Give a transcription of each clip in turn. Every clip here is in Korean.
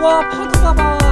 와 파도 봐봐.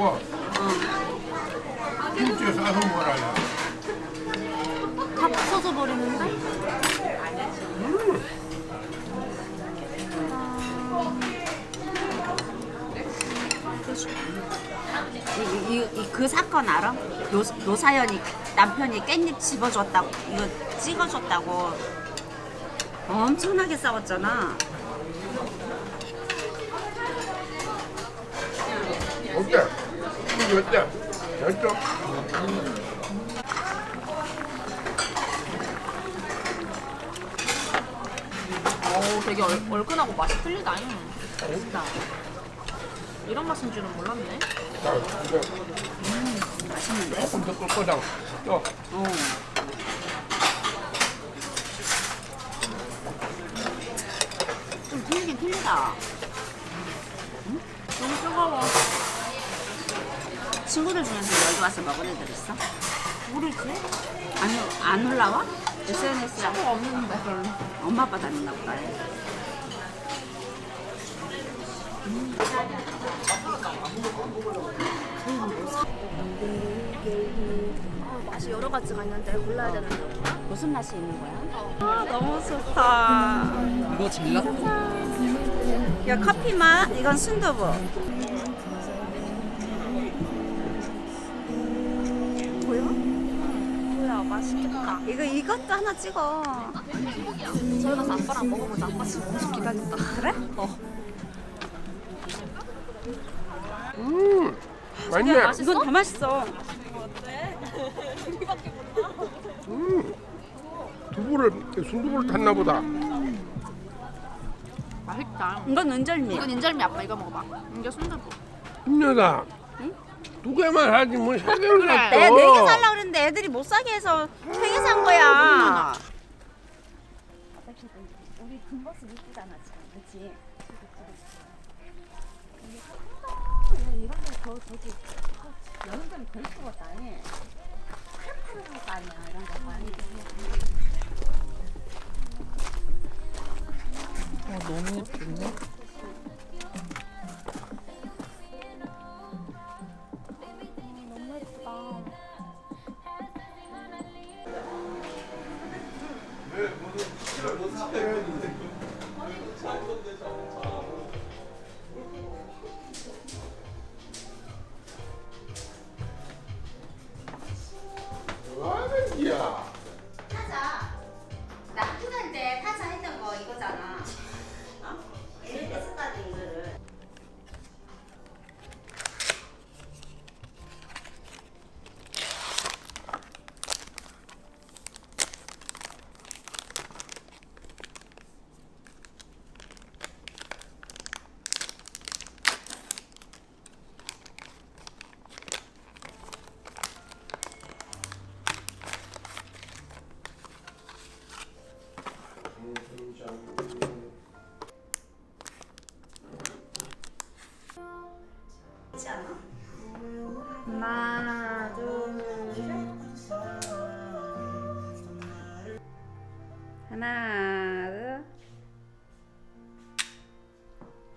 그래가지고 김치에 싸서 먹어라 다 부서져 버리는데? 이, 이, 이, 그 사건 알아? 노, 노사연이 남편이 깻잎 집어줬다고 이거 찍어줬다고 엄청나게 싸웠잖아. 어때? 어때? 됐죠? 어우 되게 얼, 얼큰하고 맛이 틀리다 맛있다 이런 맛인 줄은 몰랐네 자, 이제 맛있는데? 조금 더 끓거당 또 어. 좀 틀리긴 틀리다. 너무 뜨거워 친구들 중에서 여기 와서 먹은 애들 있어? 모르지? 아니, 안 올라와? SNS에 뭐가 없는데 별로 엄마 아빠 다녔나 보다. 맛이 여러 가지가 있는데 골라야 되는데 무슨 맛이 있는 거야? 아 너무 좋다. 이거 젤라또. 야 커피 맛, 이건 순두부. 맛있겠다 이거 이것도 하나 찍어. 저희 가서 아빠랑 먹어보자 아빠 지금 엄청 기다린다 그래? 어. 음, 맛있네 맛있어? 이건 더 맛있어. 두부를 순두부를 탔나 보다 맛있다 이건 은절미. 이건 인절미 아빠 이거 먹어봐 이게 순두부 힘내다 두 개만 하지 뭐세 개를 샀어 내가 네개 살라 그랬는데 애들이 못 사게 해서 세 개 산 거야. 우리 금버스 이쁘잖아 지금, 그렇지? 이런 데더 저기 여름 되면 더 이쁘겠다. 팔팔할 거 아니야 이런 거 많이. 어, 너무 예쁜데? 뭐하는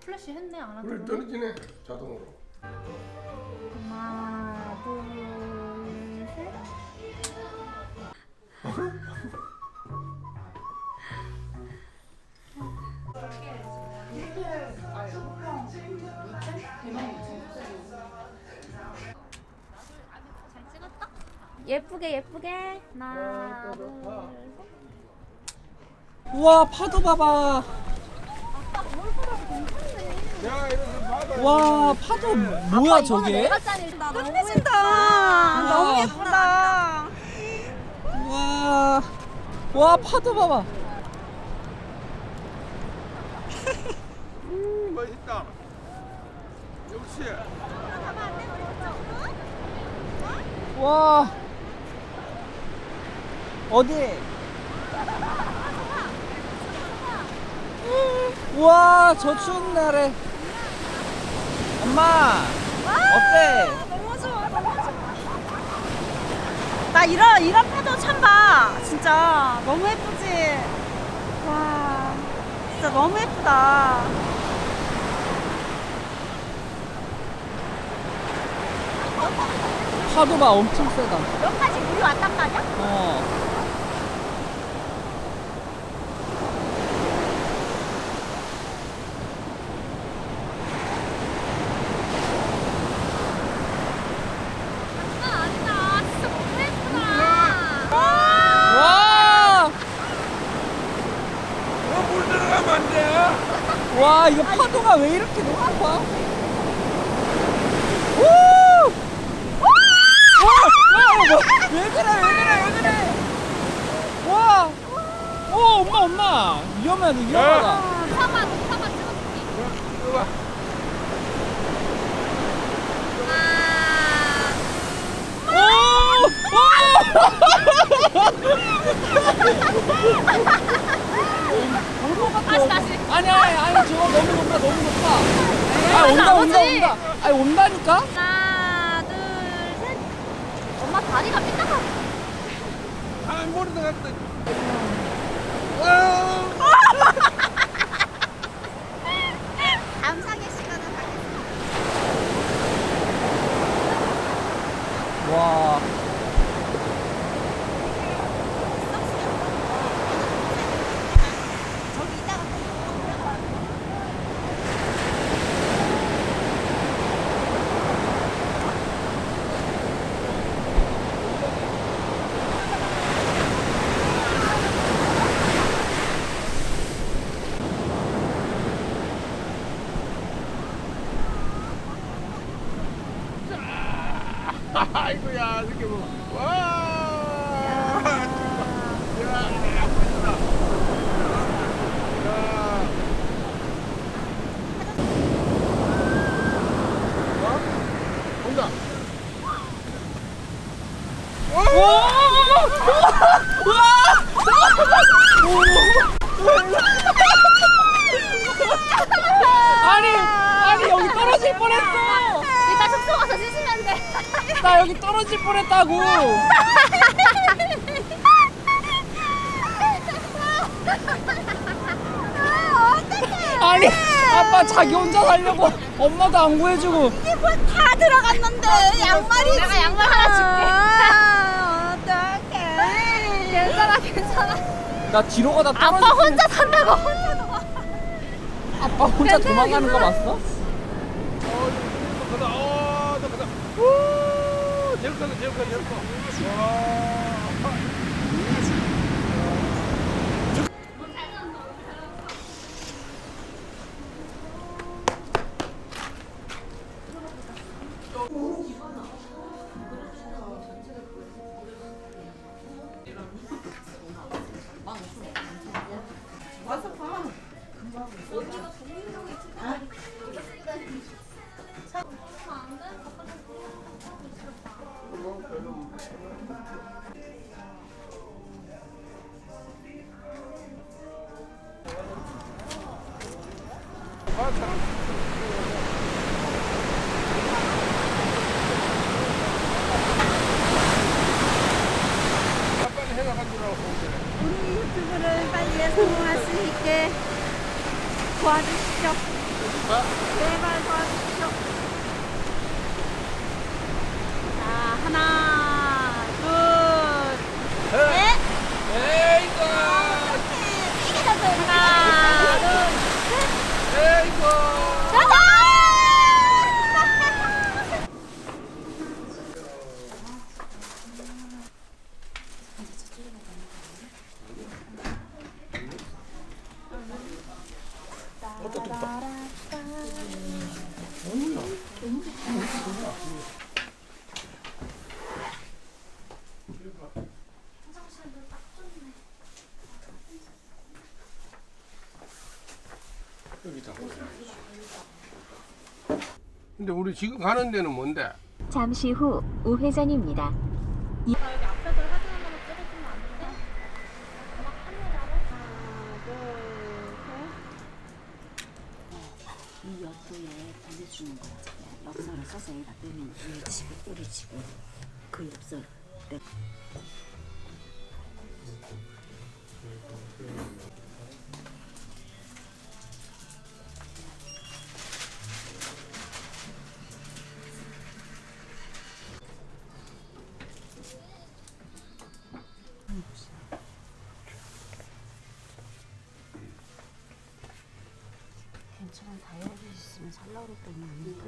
플래시 했네 안 하던 그래 거 떨어지네 자동으로 하나 둘 셋. 예쁘게 예쁘게 하나 둘와 파도 봐봐. 와 파도 뭐야 저게? 끝내준다. 너무 예쁘다. 와. 와 파도 봐봐. 음, 멋있다. 역시. 와. 어디? 와, 저 추운 날에. 엄마. 어때? 너무 좋아 너무 좋아 나 이런 이런 파도 처음 봐 진짜 너무 예쁘지 와 진짜 너무 예쁘다 파도가 엄청 세다. 여기까지 물이 왔단 말이야? 어. 아 아니다 진짜 너무 예쁘다 와! 어, 물 들어가면 안 돼. 와, 이거 파도가 왜 이렇게 높아? 우! 와! 와, 뭐, 왜 그래, 왜 그래, 왜 그래? 와! 오, 엄마, 엄마! 위험하다, 위험하다. 사마 사마 찍어줄게 봐. 아 오! 다시 다시 아니, 아니, 아니, 저거 너무 높다, 너무 높다. 아, 온다, 온다, 나머지. 온다. 아니, 온다니까? 하나 둘 셋 엄마 다리가 삐딱하 아, 머리 들어갔다. 와. 감상의 시간을 가겠습니다 와. 저기 이따가 아이고야, 이렇게 뭐. 와. 야, 멋있다. 야. 어? 온다. 아니, 아니, 여기 떨어질 뻔했어. 이따 숙소 가서 씻으면 돼 나 여기 떨어질 뻔했다고. 아니, 아빠 자기 혼자 살려고 엄마도 안 구해주고. 다 들어갔는데 양말이 내가 양말 하나 줄게 어떡해 괜찮아 괜찮아 나 뒤로 가다 떨어질 아빠 혼자 산다고 혼자 도와 아빠 혼자 도망가는 거 봤어? 어. 어. 우! 제일 크다, 있게 도와주시죠 제발 도와주시죠 자 하나 둘 셋. 에이구! 하나 둘 에이구! 근데 우리 지금 가는 데는 뭔데? 잠시 후 우회전입니다. 이 엽도에 보내주는 거야. 자기야. 엽서를 써서 여기다 빼면 우리 집에 뿌리치고 그 엽서 내 괜찮아 다이어리 있으면 살라고 그랬더니 아닌가?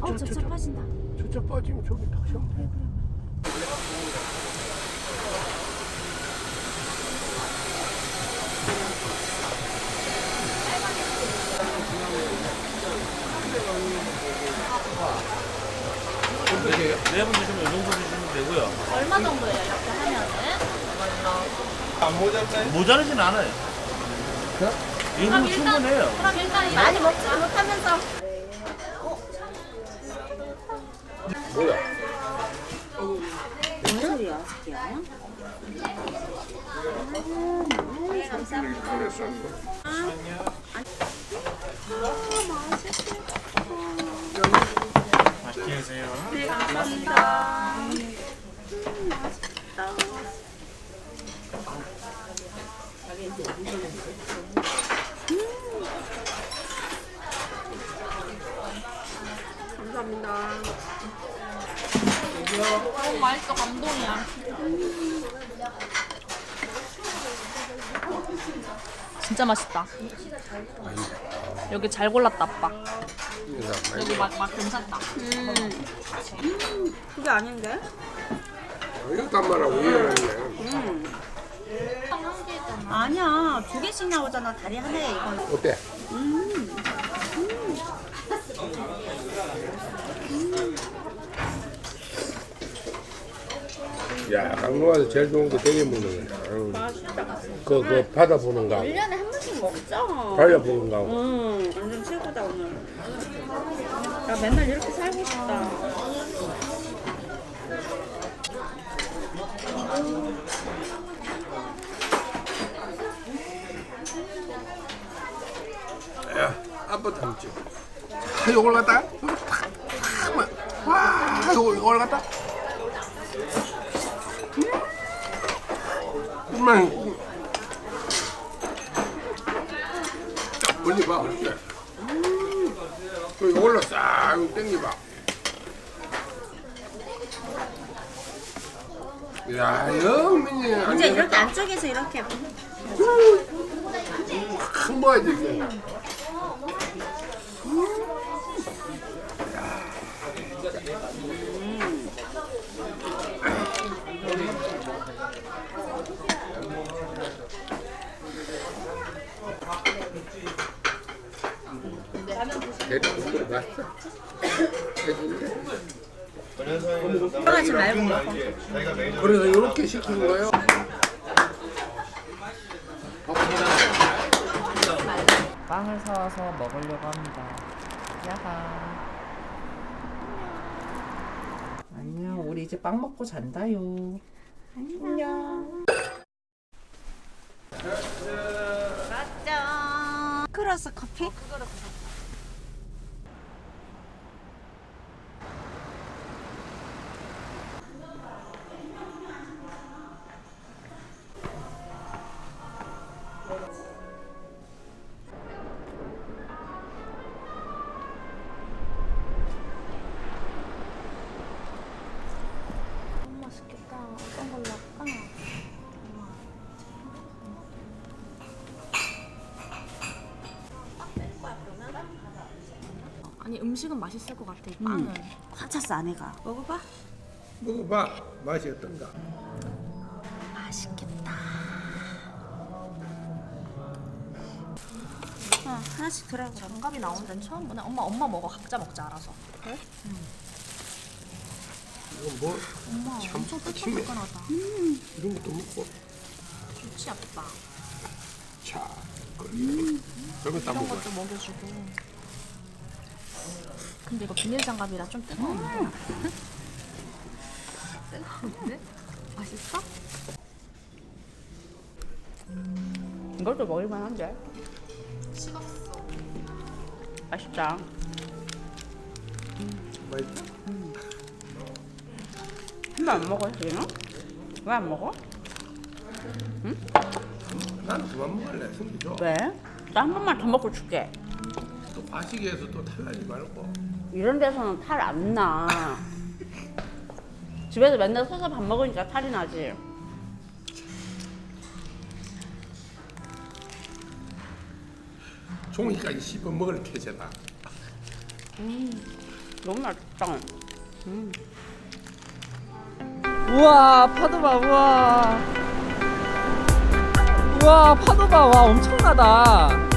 어, 접착 빠진다. 저쪽 빠지면 저기 탁세 돼. 네분 드시면 이 정도 드시면 되고요. 얼마 정도예요, 이렇게 하면은? 안 모자라요? 모자르진 않아요. 이 정도 충분해요. 그럼 일단 많이 먹지 못하면서 뭐야? 뭔 소리야, 자기야? 맛있게 드세요. 너무 맛있어, 감동이야. 진짜 맛있다. 여기 잘 골랐다, 아빠. 여기 맛, 맛 괜찮다. 그게 아닌데? 이것도 안 말하고 이해하네. 아니야 두 개씩 나오잖아 다리 하나에 이건 어때? 야, 강릉 와서 제일 좋은 거 되게 먹는 거야. 그, 그, 바다 보는 거. 1년에 한 번씩 먹자 달려 보는 거. 오늘 나 맨날 이렇게 살고 싶다 야, 아빠 담지. 자, 갖다, 요걸 막, 와, 요걸, 요걸 갖다. 음. 정말. 딱 올려봐, 이렇게. 음. 그 요걸로 싹 땡겨봐. 야, 영민이 안 이제. 이렇게 안쪽에서 이렇게 확 먹어야지, 이게. 대충 맛있어. 하지 말고 그래서 이렇게 시킨 거예요. 빵을 사와서 먹으려고 합니다. 야하. 안녕. 우리 이제 빵 먹고 잔다요. 맞죠 크로스 커피? 음식은 맛있을 것 같아. 이 빵은. 꽉 찼어 안에가 먹어봐 먹어봐. 맛이 어떤가? 맛있겠다 어 하나씩 들어가 장갑이 나온 데는 처음 보네. 엄마 엄마 먹어. 각자 먹자 알아서. 그래? 뭐, 엄마 참 엄청 아침에. 뜨끈뜨끈하다. 이런 것도 먹고. 좋지 아빠. 자, 그래. 이런 것도 이런 안 먹어. 것도 먹여주고. 근데 이거 비닐 장갑이라 좀 뜨거운데. 뜨거운데? 맛있어? 이것도 먹을만 한데? 식었어. 맛있다. 맛있다. 한번 안 먹어, 지금? 왜안 먹어? 나는 그만 먹을래. 줘. 왜? 나 한 번만 더 먹고 줄게. 또 과식에서 또 탈나지 말고. 이런 데서는 탈 안 나. 집에서 맨날 서서 밥 먹으니까 탈이 나지. 종이까지 씹어 먹을 테잖아. 너무 맛있다. 우와 파도 봐 우와 우와 파도 봐와 엄청나다